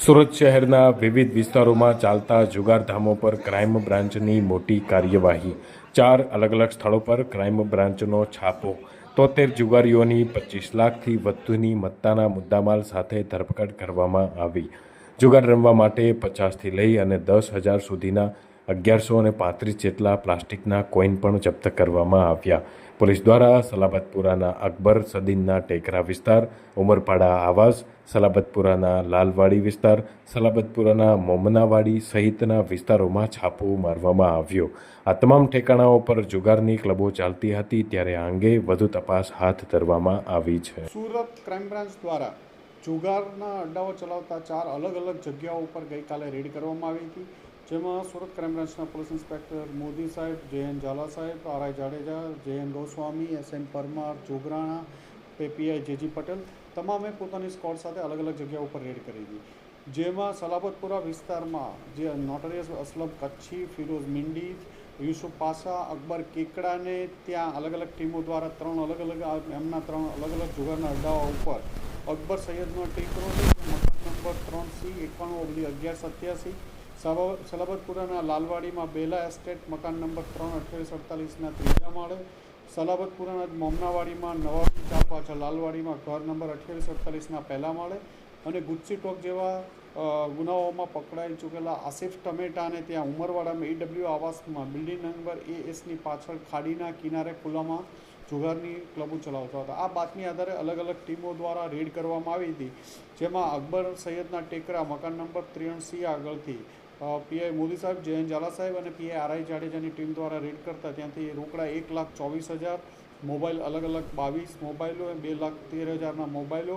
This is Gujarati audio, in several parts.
સુરત શહેરના વિવિધ વિસ્તારોમાં ચાલતા જુગારધામો પર ક્રાઇમ બ્રાન્ચની મોટી કાર્યવાહી. ચાર અલગ અલગ સ્થળો પર ક્રાઇમ બ્રાન્ચનો છાપો. તોતેર જુગારીઓની પચીસ લાખથી વધુની મત્તાના મુદ્દામાલ સાથે ધરપકડ કરવામાં આવી. જુગાર રમવા માટે પચાસથી લઈ અને દસ હજાર સુધીના અગિયારસો અને પાંત્રીસ જેટલા પ્લાસ્ટિકના કોઈન પણ જપ્ત કરવામાં આવ્યા. પોલીસ દ્વારા સલાબતપુરાના અકબર સદીનના ટેકરા વિસ્તાર, ઉમરપાડા આવાસ, સલાબતપુરાના લાલવાડી વિસ્તાર, સલાબતપુરાના મોમનાવાડી સહિતના વિસ્તારોમાં છાપો મારવામાં આવ્યો. આ તમામ ઠેકાણાઓ પર જુગારની ક્લબો ચાલતી હતી ત્યારે આ અંગે વધુ તપાસ હાથ ધરવામાં આવી છે. સુરત ક્રાઇમ બ્રાન્ચ દ્વારા જુગારના અડ્ડાઓ ચલાવતા ચાર અલગ અલગ જગ્યાઓ ઉપર ગઈકાલે રેડ કરવામાં આવી હતી. જેમાં સુરત ક્રાઇમ બ્રાન્ચના પોલીસ ઇન્સ્પેક્ટર મોદી સાહેબ જયન ઝાલા સાહેબ R I Jadeja J Goswami S N Parmar, Jograna PI J G Patel તમામે પોતાની સ્કોડ સાથે અલગ અલગ જગ્યા ઉપર રેડ કરી હતી જેમાં સલાબતપુરા વિસ્તારમાં જે નોટરિયસ અસલમ કચ્છી, ફિરોઝ મિંડી, યુસુફ પાસા, અકબર કેકડાને ત્યાં અલગ અલગ ટીમો દ્વારા ત્રણ અલગ અલગ એમના ત્રણ અલગ અલગ જુગારના અડ્ડાઓ ઉપર અકબર સૈયદનો ટેકરો નંબર ત્રણ સી એકાણું ઓગણી અગિયાર સત્યાસી સલાબતપુરાના લાલવાડીમાં બેલા એસ્ટેટ મકાન નંબર ત્રણ અઠ્યાવીસ અડતાલીસના ત્રીજા માળે, સલાબતપુરાના નવાવાડીમાં નવાવાડી ચાર પાછળ લાલવાડીમાં ઘર નંબર અઠ્યાવીસ અડતાલીસના પહેલા માળે અને ગુજસી ટોક જેવા ગુનાઓમાં પકડાઈ ચૂકેલા આસિફ ટમેટાને ત્યાં ઉમરવાડામાં ઈડબ્લ્યુ આવાસમાં બિલ્ડિંગ નંબર એ એસની પાછળ ખાડીના કિનારે ખુલ્લામાં જુગારની ક્લબો ચલાવતા હતા. આ બાતમી આધારે અલગ અલગ ટીમો દ્વારા રેડ કરવામાં આવી હતી, જેમાં અકબર સૈયદના ટેકરા, મકાન નંબર ત્રેણસી આગળથી પીઆઈ મોદી સાહેબ, જયંત ઝાલા સાહેબ અને પીઆઈ આરઆઈ જાડેજાની ટીમ દ્વારા રેડ કરતા ત્યાંથી રોકડા એક લાખ ચોવીસ હજાર, મોબાઈલ અલગ અલગ બાવીસ મોબાઈલો બે લાખ તેર હજારના મોબાઈલો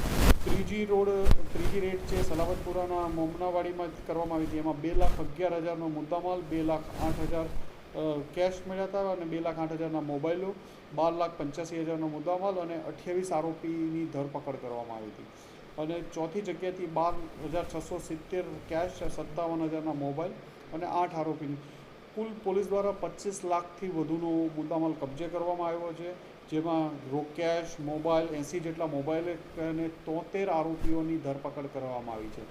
ત્રીજી રોડ, ત્રીજી રેડ છે સલામતપુરાના મોમનાવાડીમાં કરવામાં આવી હતી. એમાં બે લાખ અગિયાર હજારનો મુદ્દામાલ, બે લાખ આઠ હજાર કેશ મળ્યા હતા અને બે લાખ આઠ હજારના મોબાઈલો, બાર લાખ પંચ્યાસી હજારનો મુદ્દામાલ અને અઠ્યાવીસ આરોપીની ધરપકડ કરવામાં આવી હતી. અને ચોથી જગ્યાએથી બાર હજાર છસો સિત્તેર કેશ સત્તાવન હજારના મોબાઈલ અને આઠ આરોપીની. કુલ પોલીસ દ્વારા પચીસ લાખથી વધુનો મુદ્દામાલ કબજે કરવામાં આવ્યો છે, જેમાં રો કેશ મોબાઈલ, એંસી જેટલા મોબાઈલ અને તોતેર આરોપીઓની ધરપકડ કરવામાં આવી છે.